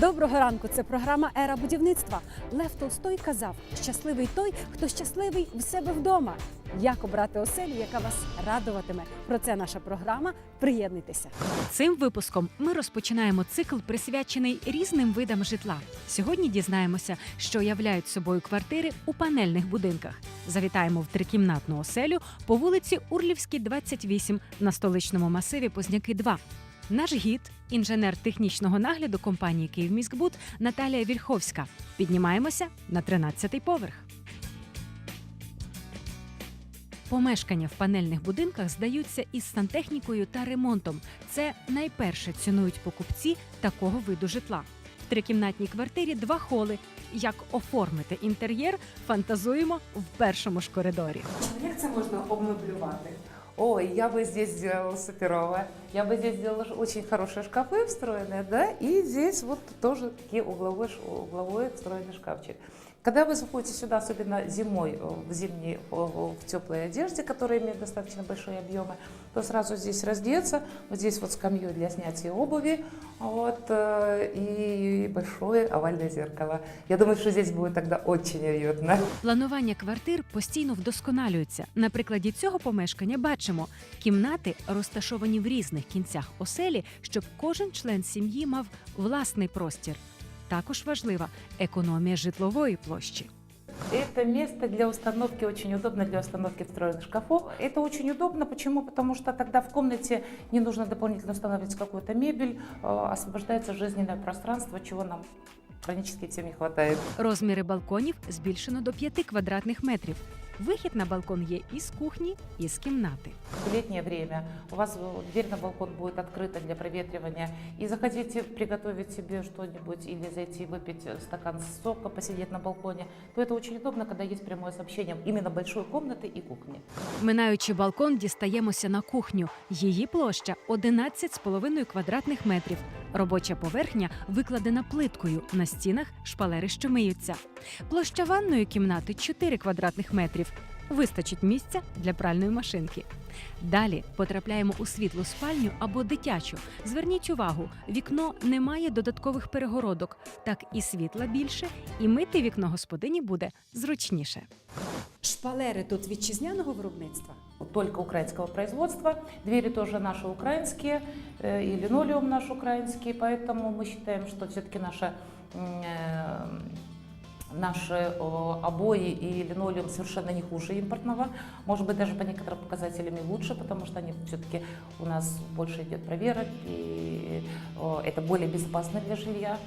Доброго ранку. Це програма Ера будівництва. Лев Толстой казав: щасливий той, хто щасливий в себе вдома. Як обрати оселю, яка вас радуватиме? Про це наша програма. Приєднуйтеся. Цим випуском ми розпочинаємо цикл, присвячений різним видам житла. Сьогодні дізнаємося, що являють собою квартири у панельних будинках. Завітаємо в трикімнатну оселю по вулиці Урлівській, 28 на столичному масиві Позняки 2. Наш гід, інженер технічного нагляду компанії «Київміськбуд» Наталія Вільховська. Піднімаємося на 13-й поверх. Помешкання в панельних будинках здаються із сантехнікою та ремонтом. Це найперше цінують покупці такого виду житла. В трикімнатній квартирі два холи. Як оформити інтер'єр, фантазуємо в першому ж коридорі. Як це можна обмеблювати? Ой, я бы здесь сделала суперовое. Я бы здесь сделала ж- очень хорошие шкафы встроенные, да, и здесь вот тоже такие угловой, ш- угловой встроенный шкафчик. Когда вы заходите сюда, особенно зимой, э, в зимней, э, в теплой одежде, которая имеет достаточно большие объемы, то сразу здесь раздеться. Вот здесь вот скамью для снятия обуви, вот, э, и большое овальное зеркало. Я думаю, что здесь будет тогда очень уютно. Планування квартир постійно вдосконалюється. На прикладі цього помешкання бачимо, кімнати розташовані в різних кінцях оселі, щоб кожен член сім'ї мав власний простір. Також важлива економія житлової площі. Это место для установки очень удобно для установки встроенных шкафов. Это очень удобно. Почему? Потому что тогда в комнате не нужно дополнительно устанавливать какую-то мебель, э, освобождается жизненное пространство, чего нам хронически всем не хватает. Розміри балконів збільшено до 5 квадратних метрів. Вихід на балкон є із кухні, і з кімнати. В летнее время у вас э, дверь на балкон будет открыта для проветривания. И захотите приготовить себе что-нибудь или зайти выпить э, стакан сока, посидеть на балконе, то это очень удобно, когда есть прямое сообщение именно большой комнаты и кухни. Минаючи балкон, дістаємося на кухню. Її площа 11,5 квадратних метрів. Робоча поверхня викладена плиткою. На стінах шпалери, що миються. Площа ванної кімнати 4 квадратних метрів. Вистачить місця для пральної машинки. Далі потрапляємо у світлу спальню або дитячу. Зверніть увагу, вікно не має додаткових перегородок. Так і світла більше, і мити вікно господині буде зручніше. Шпалери тут вітчизняного виробництва. только украинского производства. Двери тоже наши украинские, э, и линолеум наш украинский, поэтому мы считаем, что все-таки наши, м, э, наши о, обои и линолеум совершенно не хуже импортного, может быть даже по некоторым показателям и лучше, потому что они все-таки у нас больше идет проверок, и о, это более безопасно для жилья.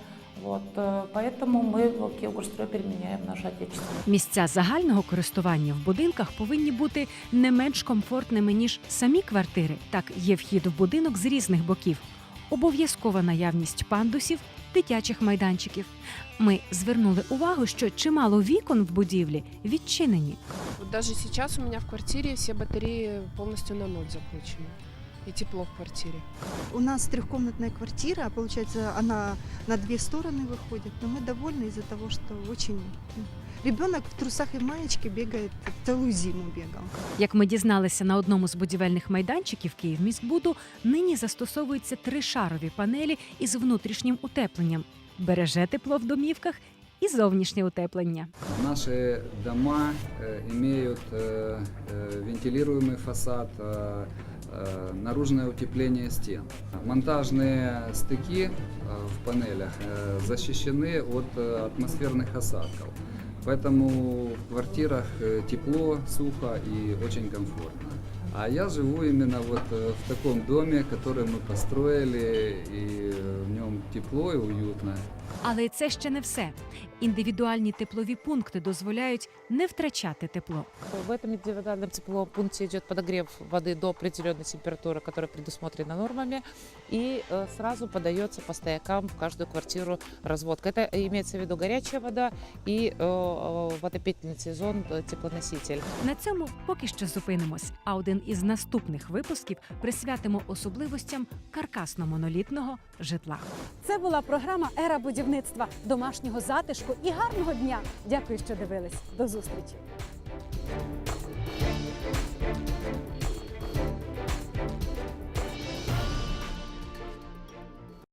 Вот, э, поэтому мы в Киевгорстрой применяем наше отечественное. Місця загального користування в будинках повинні бути не менш комфортними ніж самі квартири. Так є вхід в будинок з різних боків. Обов'язкова наявність пандусів, дитячих майданчиків. Ми звернули увагу, що чимало вікон в будівлі відчинені. Вот даже сейчас у меня в квартире все батареи полностью на ноль запущены. И тепло в квартире. У нас трехкомнатная квартира, получается, она на две стороны выходит, но мы довольны из-за того, что очень... Ребенок в трусах и маечке бегает, целую зиму бегал. Як ми дізналися на одному з будівельних майданчиків Київміськбуду, нині застосовуються тришарові панелі із внутрішнім утепленням. Береже тепло в домівках і зовнішнє утеплення. Наши дома э, имеют э, э, вентилируемый фасад, э, э, наружное утепление стен. Монтажные стыки э, в панелях э, защищены от э, атмосферных осадков. Поэтому в квартирах э, тепло, сухо и очень комфортно. А я живу именно вот э, в таком доме, который мы построили, и э, в нем тепло и уютно. Але це ще не все. Індивідуальні теплові пункти дозволяють не втрачати тепло. В этом индивидуальном тепловом пункте идет подогрев воды до определенной температуры, которая предусмотрена нормами, и э, сразу подается по стоякам в каждую квартиру разводка. Это имеется в виду горячая вода и э, э, в отопительный сезон э, теплоноситель. На цьому поки що зупинимось. А один із наступних випусків присвятимо особливостям каркасно-монолітного житла. Це була програма Ера будівництва домашнього затишку і гарного дня. Дякую, що дивились. До зустрічі.